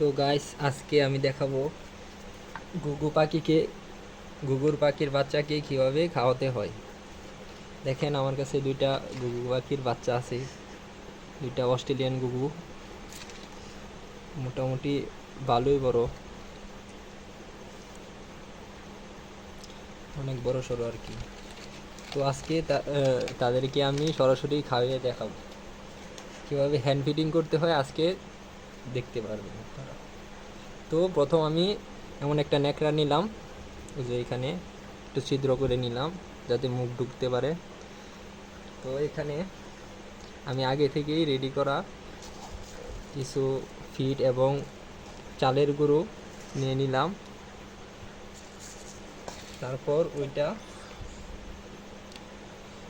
তো গাইস আজকে আমি দেখাবো গুগু পাখিকে গুগুর পাখির বাচ্চাকে কীভাবে খাওয়াতে হয়। দেখেন আমার কাছে দুইটা গুগু পাখির বাচ্চা আছে, দুইটা অস্ট্রেলিয়ান গুগু মোটামুটি ভালোই বড়। অনেক বড় সড়ো আর কি। তো আজকে তাদেরকে আমি সরাসরি খাইয়ে দেখাবো। কীভাবে হ্যান্ড ফিডিং করতে হয় আজকে দেখতে পারবেন আপনারা। তো প্রথম আমি এমন একটা ন্যাকড়া নিলাম যে এখানে একটু ছিদ্র করে নিলাম যাতে মুখ ঢুকতে পারে। তো এখানে আমি আগে থেকেই রেডি করা কিছু ফিট এবং চালের গুঁড়ো নিয়ে নিলাম। তারপর ওইটা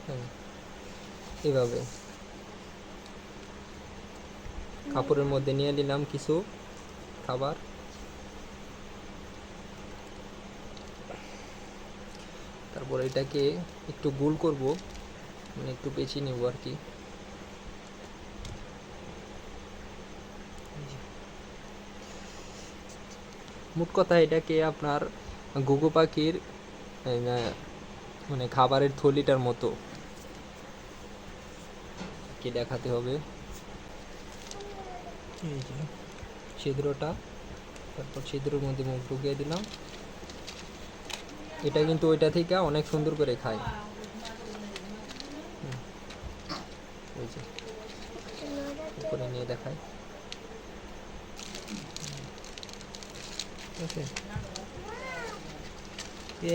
হুম, এভাবে। কাপড়ের মধ্যে নিয়ে নিলাম কিছু খাবার। তারপর এটাকে একটু গোল করব মানে একটু পেঁচিয়ে নেব আর কি। মোট কথা এটাকে আপনার গুগু পাখির মানে খাবারের থলিটার মতো কি দেখাতে হবে। ছিদ্রটা। তারপর ছিদ্রের মধ্যে মুখ ঢুকিয়ে দিলাম। এটা কিন্তু ওইটা থেকে অনেক সুন্দর করে খায়। উপরে নিয়ে দেখায়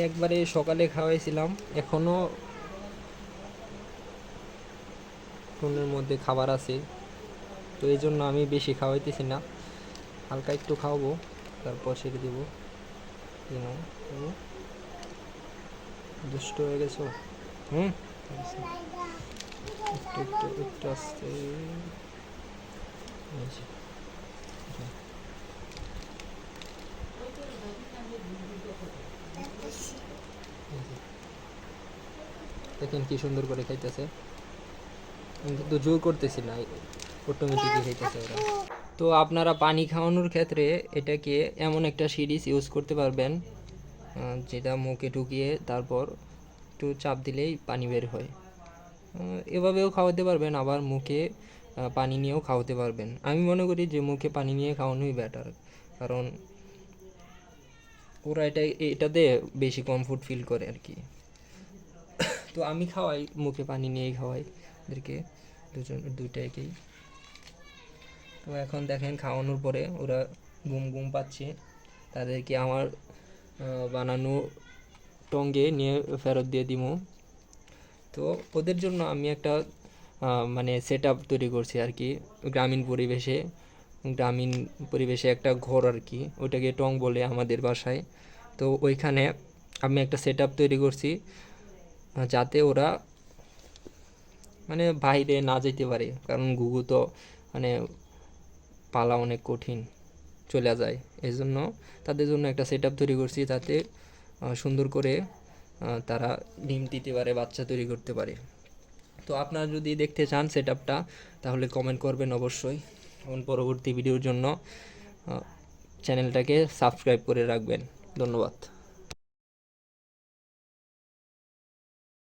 একবারে সকালে খাওয়াইছিলাম। এখনও ফোনের মধ্যে খাবার আছে। তো এই জন্য আমি বেশি খাওয়াইতেছি না। হালকা একটু খাওয়াবো, তারপর ছেড়ে দিব। দুষ্ট হয়ে গেছো? হুম? একটু একটু একটু আসতে। দেখেন কি সুন্দর করে খাইতেছে। আমি কিন্তু জোর করতেছি না। অটোমেটিকই খাইতেছে ওরা। তো আপনারা পানি খাওয়ানোর ক্ষেত্রে এটাকে এমন একটা সিরিজ ইউজ করতে পারবেন যেটা মুখে ঢুকিয়ে তারপর একটু চাপ দিলেই পানি বের হয়। এভাবেও খাওয়াতে পারবেন আবার মুখে পানি নিয়েও খাওয়াতে পারবেন। আমি মনে করি যে মুখে পানি নিয়ে খাওয়ানোই বেটার কারণ ওরা এটা এটাতে বেশি কমফোর্ট ফিল করে আর কি। তো আমি খাওয়াই মুখে পানি নিয়েই খাওয়াই। ওদেরকে দুজন দুইটাকেই তো এখন দেখেন খাওয়ানোর পরে ওরা গুম গুম পাচ্ছে। তাদেরকে আমার বানানো টঙ্গে নিয়ে ফেরত দিয়ে দিব তো ওদের জন্য আমি একটা মানে সেট আপ তৈরি করছি আর কি, গ্রামীণ পরিবেশে। গ্রামীণ পরিবেশে একটা ঘর আর কি ওইটাকে টং বলে আমাদের বাসায়। তো ওইখানে আমি একটা সেট আপ তৈরি করছি, যাতে ওরা মানে বাইরে না যেতে পারে। কারণ ঘুঘু তো মানে পালা অনেক কঠিন চলে যায়। এই জন্য তাদের জন্য একটা সেট তৈরি করছি তাতে সুন্দর করে তারা ডিম দিতে পারে, বাচ্চা তৈরি করতে পারে। তো আপনারা যদি দেখতে চান সেট তাহলে কমেন্ট করবেন অবশ্যই। এবং পরবর্তী ভিডিওর জন্য চ্যানেলটাকে সাবস্ক্রাইব করে রাখবেন। ধন্যবাদ।